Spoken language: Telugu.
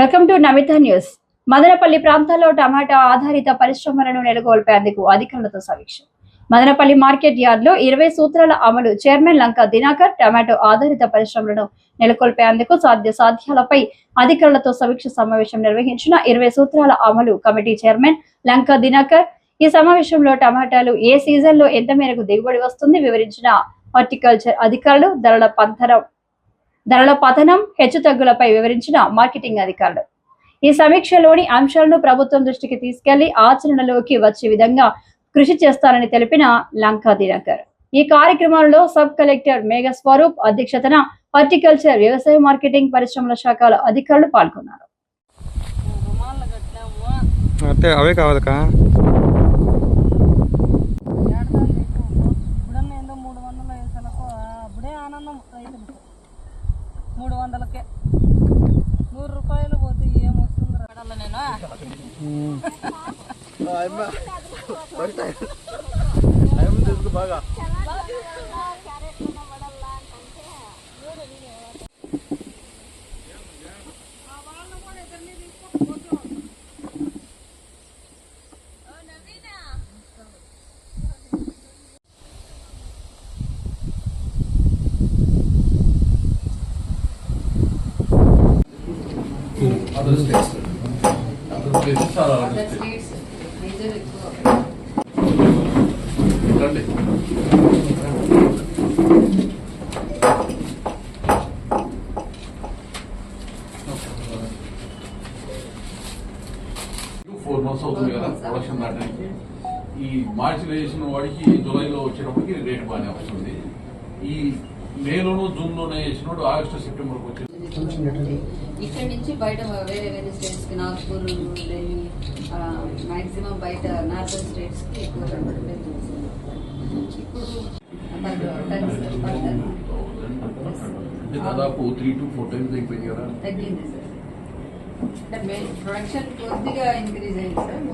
Welcome to Namita news. Madanapalle ప్రాంతాల్లో టమాటా ఆధారిత పరిశ్రమలను నెలకొల్పేందుకు అధికారులతో సమీక్ష. మదనపల్లి మార్కెట్ యార్డ్లో ఇరవై సూత్రాల అమలు చైర్మన్ లంక దినాకర్ టమాటో ఆధారిత పరిశ్రమలను నెలకొల్పేందుకు సాధ్య సాధ్యాలపై అధికారులతో సమీక్ష సమావేశం నిర్వహించిన ఇరవై సూత్రాల అమలు కమిటీ చైర్మన్ లంక దినాకర్ ఈ సమావేశంలో టమాటాలు ఏ సీజన్లో ఎంత మేరకు దిగుబడి వస్తుంది వివరించిన హార్టికల్చర్ అధికారులు ధరల పంతరం ధరల పతనం హెచ్చుతగ్గులపై వివరించిన మార్కెటింగ్ అధికారులు. ఈ సమీక్షలోని అంశాలను ప్రభుత్వం దృష్టికి తీసుకెళ్ళి ఆచరణలోకి వచ్చే విధంగా కృషి చేస్తారని తెలిపిన లంకా దినకర్. ఈ కార్యక్రమంలో సబ్ కలెక్టర్ మేఘ స్వరూప్ అధ్యక్షతన హార్టికల్చర్ వ్యవసాయ మార్కెటింగ్ పరిశ్రమల శాఖల అధికారులు పాల్గొన్నారు. అవే కావాలకా అప్పుడే ఆనందం. మూడు వందలకే. నూరు రూపాయలు పోతే ఏమొస్తుంది రాడల్ల నేను other states other places or other states రండి ఫోర్ మంత్స్ అవుతుంది కదా ప్రొడక్షన్ దాటానికి ఈ మార్చిలో వేసిన వాడికి జూలైలో వచ్చేటప్పటికి రేట్ బాగానే వస్తుంది ఈ మేలోను జూన్లోనే వేసినోడు ఆగస్టు సెప్టెంబర్కి వచ్చి ఇక్కడ నుంచి బయట వేరే వేరే స్టేట్స్కి నాగ్పూర్ ఢిల్లీ మాక్సిమం బయట నార్థన్ స్టేట్స్కి ఎక్కువ ఇప్పుడు దాదాపు త్రీ టు ఫోర్ టైమ్స్ అయిపోయింది కదా. తగ్గింది సార్. అంటే ప్రొడక్షన్ కొద్దిగా ఇంక్రీజ్ అయింది సార్.